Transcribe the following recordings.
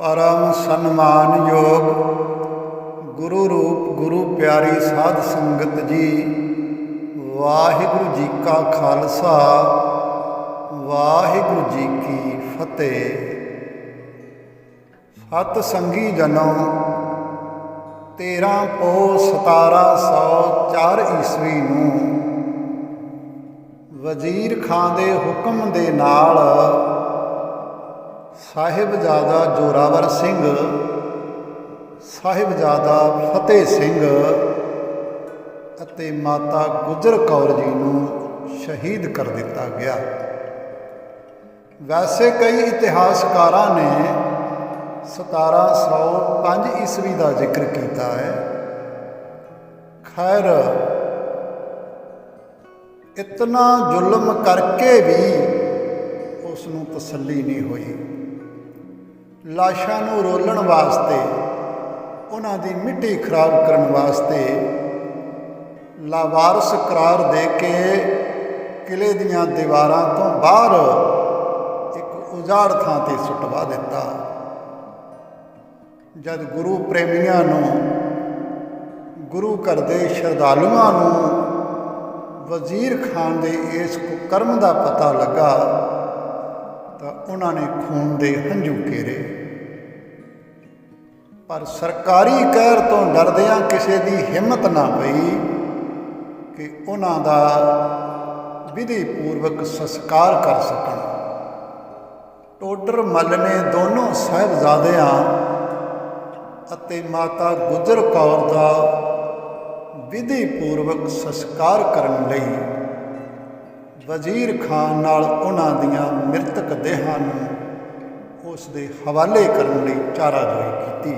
ਪਰਮ ਸਨਮਾਨਯੋਗ ਗੁਰੂ ਰੂਪ ਗੁਰੂ ਪਿਆਰੀ ਸਾਧ ਸੰਗਤ ਜੀ, ਵਾਹਿਗੁਰੂ ਜੀ ਕਾ ਖਾਲਸਾ, ਵਾਹਿਗੁਰੂ ਜੀ ਕੀ ਫਤਿਹ। ਸਤ ਸੰਗੀ ਜਨਮ 13 ਪੋ 1704 ਈਸਵੀ ਨੂੰ ਵਜ਼ੀਰ ਖਾਂ ਦੇ ਹੁਕਮ ਦੇ ਨਾਲ ਸਾਹਿਬਜ਼ਾਦਾ ਜੋਰਾਵਰ ਸਿੰਘ ਸਾਹਿਬਜ਼ਾਦਾ ਫਤਿਹ ਸਿੰਘ ਅਤੇ ਮਾਤਾ ਗੁਜਰ ਕੌਰ ਜੀ ਨੂੰ ਸ਼ਹੀਦ ਕਰ ਦਿੱਤਾ ਗਿਆ। ਵੈਸੇ ਕਈ ਇਤਿਹਾਸਕਾਰਾਂ ਨੇ 1705 ਈਸਵੀ ਦਾ ਜ਼ਿਕਰ ਕੀਤਾ ਹੈ। ਖੈਰ, ਇਤਨਾ ਜ਼ੁਲਮ ਕਰਕੇ ਵੀ ਉਸ ਨੂੰ ਤਸੱਲੀ ਨਹੀਂ ਹੋਈ। ਲਾਸ਼ਾਂ ਨੂੰ ਰੋਲਣ ਵਾਸਤੇ, ਉਹਨਾਂ ਦੀ ਮਿੱਟੀ ਖਰਾਬ ਕਰਨ ਵਾਸਤੇ ਲਾਵਾਰਸ ਕਰਾਰ ਦੇ ਕੇ ਕਿਲੇ ਦੀਆਂ ਦੀਵਾਰਾਂ ਤੋਂ ਬਾਹਰ ਇੱਕ ਉਜਾੜ ਥਾਂ ਤੇ ਸੁੱਟਵਾ ਦਿੱਤਾ। ਜਦ ਗੁਰੂ ਪ੍ਰੇਮੀਆਂ ਨੂੰ, ਗੁਰੂ ਘਰ ਦੇ ਸ਼ਰਧਾਲੂਆਂ ਨੂੰ ਵਜ਼ੀਰ ਖਾਨ ਦੇ ਇਸ ਕੁਕਰਮ ਦਾ ਪਤਾ ਲੱਗਾ ਤਾਂ ਉਹਨਾਂ ਨੇ ਖੂਨ ਦੇ ਹੰਝੂ ਕੇਰੇ ਪਰ ਸਰਕਾਰੀ ਕਹਿਰ ਤੋਂ ਡਰਦਿਆਂ ਕਿਸੇ ਦੀ ਹਿੰਮਤ ਨਾ ਪਈ ਕਿ ਉਹਨਾਂ ਦਾ ਵਿਧੀ ਪੂਰਵਕ ਸੰਸਕਾਰ ਕਰ ਸਕਣ। ਟੋਡਰ ਮੱਲ ਨੇ ਦੋਨੋਂ ਸਾਹਿਬਜ਼ਾਦਿਆਂ ਅਤੇ ਮਾਤਾ ਗੁਜਰ ਕੌਰ ਦਾ ਵਿਧੀ ਪੂਰਵਕ ਸੰਸਕਾਰ ਕਰਨ ਲਈ ਵਜ਼ੀਰ ਖਾਨ ਨਾਲ ਉਹਨਾਂ ਦੀਆਂ ਮ੍ਰਿਤਕ ਦੇਹਾਂ ਨੂੰ ਉਸ ਦੇ ਹਵਾਲੇ ਕਰਨ ਲਈ ਚਾਰਾਜੋਈ ਕੀਤੀ।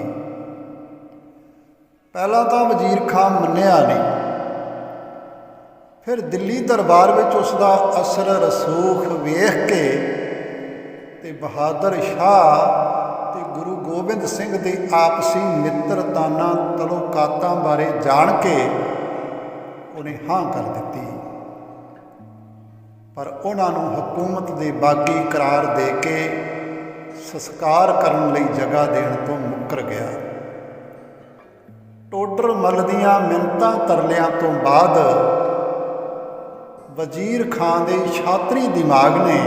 ਪਹਿਲਾਂ ਤਾਂ ਵਜ਼ੀਰ ਖਾਨ ਮੰਨਿਆ ਨਹੀਂ। ਫਿਰ ਦਿੱਲੀ ਦਰਬਾਰ ਵਿੱਚ ਉਸ ਦਾ ਅਸਰ ਰਸੂਖ ਵੇਖ ਕੇ ਤੇ ਬਹਾਦਰ ਸ਼ਾਹ ਤੇ ਗੁਰੂ ਗੋਬਿੰਦ ਸਿੰਘ ਦੇ ਆਪਸੀ ਮਿੱਤਰਤਾਨਾ ਤਲੋਕਾਤਾਂ ਬਾਰੇ ਜਾਣ ਕੇ ਉਹਨੇ ਹਾਂ ਕਰ ਦਿੱਤੀ। ਪਰ ਉਹਨਾਂ ਨੂੰ ਹਕੂਮਤ ਦੇ ਬਾਗੀ ਕਰਾਰ ਦੇ ਕੇ ਸੰਸਕਾਰ ਕਰਨ ਲਈ ਜਗ੍ਹਾ ਦੇਣ ਤੋਂ ਮੁੱਕਰ ਗਿਆ। ਟੋਡਰ ਮੱਲ ਦੀਆਂ ਮਿੰਤਾਂ ਤਰਲਿਆਂ ਤੋਂ ਬਾਅਦ ਵਜ਼ੀਰ ਖਾਨ ਦੇ ਛਾਤਰੀ ਦਿਮਾਗ ਨੇ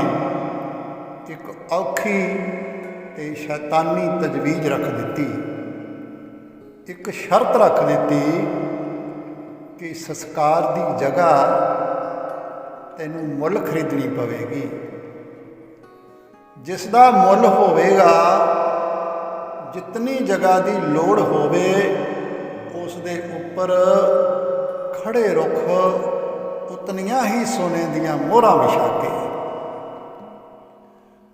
ਇੱਕ ਔਖੀ ਤੇ ਸ਼ੈਤਾਨੀ ਤਜਵੀਜ਼ ਰੱਖ ਦਿੱਤੀ। ਇੱਕ ਸ਼ਰਤ ਰੱਖ ਦਿੱਤੀ ਕਿ ਸੰਸਕਾਰ ਦੀ ਜਗ੍ਹਾ ਤੈਨੂੰ ਮੁੱਲ ਖਰੀਦਣੀ ਪਵੇਗੀ। ਜਿਸ ਦਾ ਮੁੱਲ ਹੋਵੇਗਾ, ਜਿਤਨੀ ਜਗ੍ਹਾ ਦੀ ਲੋੜ ਹੋਵੇ ਉਸ ਦੇ ਉੱਪਰ ਖੜੇ ਰੁੱਖ ਉਤਨੀਆਂ ਹੀ ਸੋਨੇ ਦੀਆਂ ਮੋਹਰਾਂ ਵਿਛਾ ਕੇ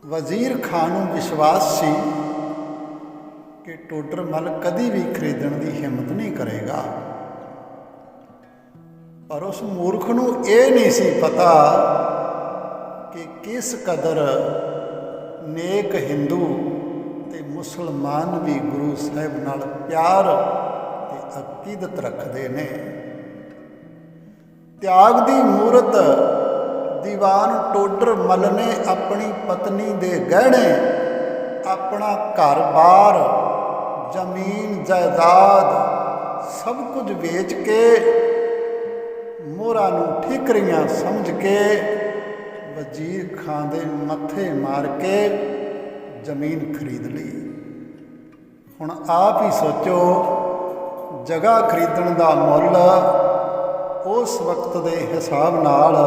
ਵਜ਼ੀਰ ਖਾਨ ਨੂੰ ਵਿਸ਼ਵਾਸ ਸੀ ਕਿ ਟੋਡਰ ਮਲ ਕਦੀ ਵੀ ਖਰੀਦਣ ਦੀ ਹਿੰਮਤ ਨਹੀਂ ਕਰੇਗਾ। ਪਰ ਉਸ ਮੂਰਖ ਨੂੰ ਇਹ ਨਹੀਂ ਸੀ ਪਤਾ ਕਿ ਕਿਸ ਕਦਰ ਨੇਕ ਹਿੰਦੂ ਤੇ ਮੁਸਲਮਾਨ ਵੀ ਗੁਰੂ ਸਾਹਿਬ ਨਾਲ ਪਿਆਰ ਤੇ ਅਕੀਦਤ ਰੱਖਦੇ ਨੇ। ਤਿਆਗ ਦੀ ਮੂਰਤ ਦੀਵਾਨ ਟੋਡਰ ਮਲ ਨੇ ਆਪਣੀ ਪਤਨੀ ਦੇ ਗਹਿਣੇ, ਆਪਣਾ ਘਰ-ਬਾਰ ਜ਼ਮੀਨ ਜਾਇਦਾਦ ਸਭ ਕੁਝ ਵੇਚ ਕੇ ਮੋਹਰਾਂ ਨੂੰ ਠੀਕਰੀਆਂ ਸਮਝ ਕੇ ਵਜ਼ੀਰ ਖਾਂ ਦੇ ਮੱਥੇ ਮਾਰ ਕੇ ਜ਼ਮੀਨ ਖਰੀਦ ਲਈ। ਹੁਣ ਆਪ ਹੀ ਸੋਚੋ, ਜਗ੍ਹਾ ਖਰੀਦਣ ਦਾ ਮੁੱਲ ਉਸ ਵਕਤ ਦੇ ਹਿਸਾਬ ਨਾਲ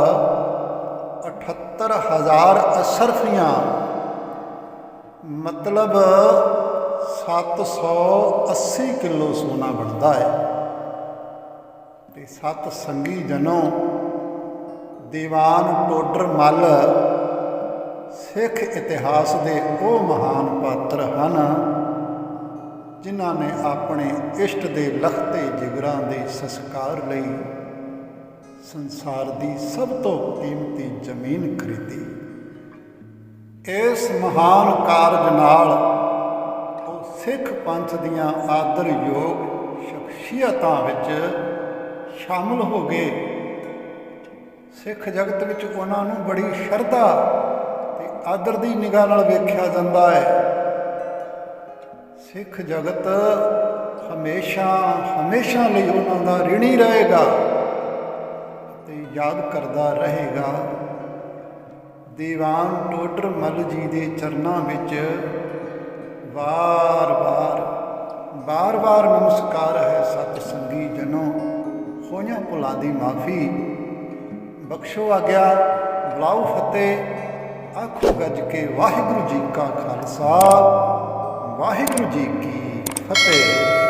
78000 ਅਸ਼ਰਫੀਆਂ, ਮਤਲਬ 780 ਕਿਲੋ ਸੋਨਾ ਬਣਦਾ ਹੈ। ਤੇ ਸਤ ਸੰਗੀ ਜਨੋ ਦੀਵਾਨ ਟੋਡਰ ਮੱਲ ਸਿੱਖ ਇਤਿਹਾਸ ਦੇ ਉਹ ਮਹਾਨ ਪਾਤਰ ਹਨ, ਜਿਨ੍ਹਾਂ ਨੇ ਆਪਣੇ ਇਸ਼ਟ ਦੇ ਲਖਤੇ ਜਿਗਰਾਂ ਦੇ ਸੰਸਕਾਰ ਲਈ ਸੰਸਾਰ ਦੀ ਸਭ ਤੋਂ ਕੀਮਤੀ ਜ਼ਮੀਨ ਖਰੀਦੀ। ਇਸ ਮਹਾਨ ਕਾਰਜ ਨਾਲ ਉਹ ਸਿੱਖ ਪੰਥ ਦੀਆਂ ਆਦਰਯੋਗ ਸ਼ਖਸੀਅਤਾਂ ਵਿੱਚ ਸ਼ਾਮਲ ਹੋ ਗਏ। ਸਿੱਖ ਜਗਤ ਵਿੱਚ ਉਹਨਾਂ ਨੂੰ ਬੜੀ ਸ਼ਰਧਾ ਤੇ ਆਦਰ ਦੀ ਨਿਗਾਹ ਨਾਲ ਵੇਖਿਆ ਜਾਂਦਾ ਹੈ। ਸਿੱਖ ਜਗਤ ਹਮੇਸ਼ਾ ਹਮੇਸ਼ਾ ਲਈ ਉਹਨਾਂ ਦਾ ਰਿਣੀ ਰਹੇਗਾ ਤੇ ਯਾਦ ਕਰਦਾ ਰਹੇਗਾ। ਦੀਵਾਨ ਟੋਡਰ ਮੱਲ ਜੀ ਦੇ ਚਰਨਾਂ ਵਿੱਚ ਵਾਰ-ਵਾਰ ਵਾਰ-ਵਾਰ ਨਮਸਕਾਰ ਹੈ ਸਤ ਸੰਗੀ ਜਨੋ। ਹੋਈਆਂ ਭੁੱਲਾਂ ਦੀ ਮਾਫੀ। ਬਖਸ਼ੋ ਆਗਿਆ, ਬੁਲਾਓ ਫਤਿਹ, ਆਖੋ ਗੱਜ ਕੇ ਵਾਹਿਗੁਰੂ ਜੀ ਕਾ ਖਾਲਸਾ, ਵਾਹਿਗੁਰੂ ਜੀ ਕੀ ਫਤਿਹ।